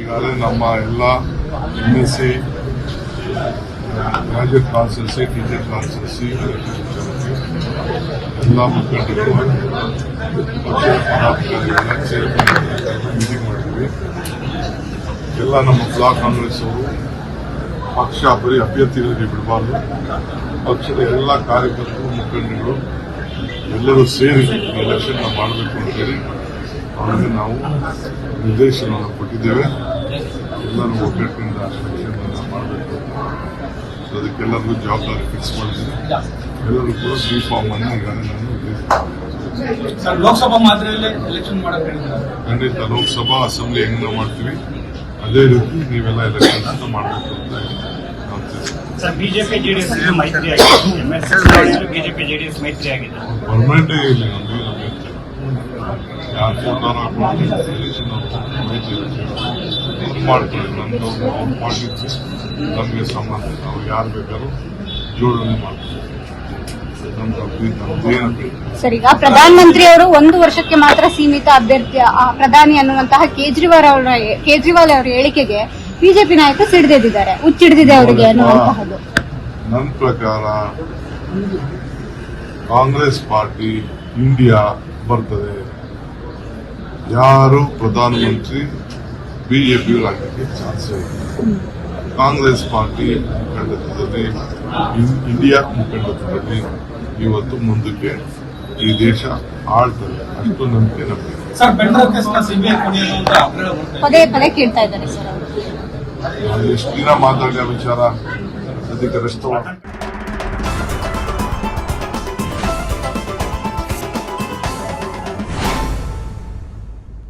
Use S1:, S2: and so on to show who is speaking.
S1: ಈಗಾಗಲೇ ನಮ್ಮ ಎಲ್ಲ ಎಂ ಎಸ್ ಸಿ ಗ್ರಾಜುಯೇಟ್ ಕಾನ್ಸಲ್ಸಿ ಟೀಚರ್ ಕಾನ್ಸಲ್ಸಿ, ಎಲ್ಲ ಮೀಟಿಂಗ್ ಮಾಡಿದ್ವಿ. ಎಲ್ಲ ನಮ್ಮ ಬ್ಲಾಕ್ ಕಾಂಗ್ರೆಸ್ ಅವರು ಪಕ್ಷ ಬರೀ ಅಭ್ಯರ್ಥಿಗಳಿಗೆ ಬಿಡಬಾರ್ದು. ಪಕ್ಷದ ಎಲ್ಲ ಕಾರ್ಯಕರ್ತರು, ಮುಖಂಡರು ಎಲ್ಲರೂ ಸೇರಿ ಎಲೆಕ್ಷನ್ ಮಾಡಬೇಕು ಅಂತೇಳಿ ಅವರಿಗೆ ನಾವು ನಿರ್ದೇಶನವನ್ನು ಕೊಟ್ಟಿದ್ದೇವೆ. ಎಲ್ಲರೂ ಒಗ್ಗಟ್ಟಿನಿಂದ ಶಿಕ್ಷಣವನ್ನು ಮಾಡಬೇಕು. ಸೊ ಅದಕ್ಕೆಲ್ಲರಿಗೂ ಜವಾಬ್ದಾರಿ ಫಿಕ್ಸ್ ಮಾಡಿದ್ದೀನಿ ಎಲ್ಲರೂ ಕೂಡ ಬಿ ಫಾರ್ಮ್ ಅನ್ನು ಈಗಾಗಲೇ ನಾನು
S2: ಲೋಕಸಭಾ ಮಾದರಿಯಲ್ಲೇ ಎಲೆಕ್ಷನ್ ಮಾಡಕ್
S1: ಖಂಡಿತ ಲೋಕಸಭಾ ಅಸೆಂಬ್ಲಿ ಹೆಂಗ್ ನಾವು ಮಾಡ್ತೀವಿ. ಅದೇ ರೀತಿ ನೀವೆಲ್ಲ ಎಲೆಕ್ಷನ್ ಅಂತ ಮಾಡಬೇಕು ಅಂತ
S3: ಬಿಜೆಪಿ ಜೆಡಿಎಸ್ ಮೈತ್ರಿ ಆಗಿದೆ.
S1: ಪರ್ಮನೆಂಟೇ ಇಲ್ಲಿ ನಮಗೆ ಯಾರು ಫೋಟೋನ ಎಲೆಕ್ಷನ್ ಮಾಡ್ಕೊಳ್ಳಿ ನಮ್ದು ಅವ್ರು ಮಾಡಿದ್ದು ನಮಗೆ ಸಂಬಂಧ ನಾವು ಯಾರು ಬೇಕಾದ್ರೂ ಜೋಡಣೆ ಮಾಡ್ತೀವಿ
S4: ಸರ್ ಈಗ ಪ್ರಧಾನಮಂತ್ರಿ ಅವರು ಒಂದು ವರ್ಷಕ್ಕೆ ಮಾತ್ರ ಸೀಮಿತ ಅಭ್ಯರ್ಥಿ ಪ್ರಧಾನಿ ಅನ್ನುವಂತಹ ಕೇಜ್ರಿವಾಲ್ ಅವರ ಕೇಜ್ರಿವಾಲ್ ಅವರ ಹೇಳಿಕೆಗೆ ಬಿಜೆಪಿ ನಾಯಕರು ಸಿಡಿದೆದ್ದಿದ್ದಾರೆ. ಹುಚ್ಚಿಡಿದಿದೆ ಅವರಿಗೆ ಅನ್ನುವಂತಹದ್ದು.
S1: ನನ್ನ ಪ್ರಕಾರ ಕಾಂಗ್ರೆಸ್ ಪಾರ್ಟಿ ಇಂಡಿಯಾ ಬರ್ತದೆ. ಯಾರು ಪ್ರಧಾನಮಂತ್ರಿ ಬಿಜೆಪಿಯವರಾಗಲಿಕ್ಕೆ ಚಾನ್ಸ್ ಇದೆ ಕಾಂಗ್ರೆಸ್ ಪಾರ್ಟಿ ಮುಖಂಡತ್ವದಲ್ಲಿ ಇಂಡಿಯಾ ಮುಖಂಡತ್ವದಲ್ಲಿ ಇವತ್ತು ಮುಂದಕ್ಕೆ ಈ ದೇಶ ಆಳ್ತದೆ. ಅಷ್ಟು ನಂಬಿಕೆ ನಮಗೆ ಎಷ್ಟು ದಿನ ಮಾತಾಡಿದ ವಿಚಾರ? ಅದಕ್ಕೆ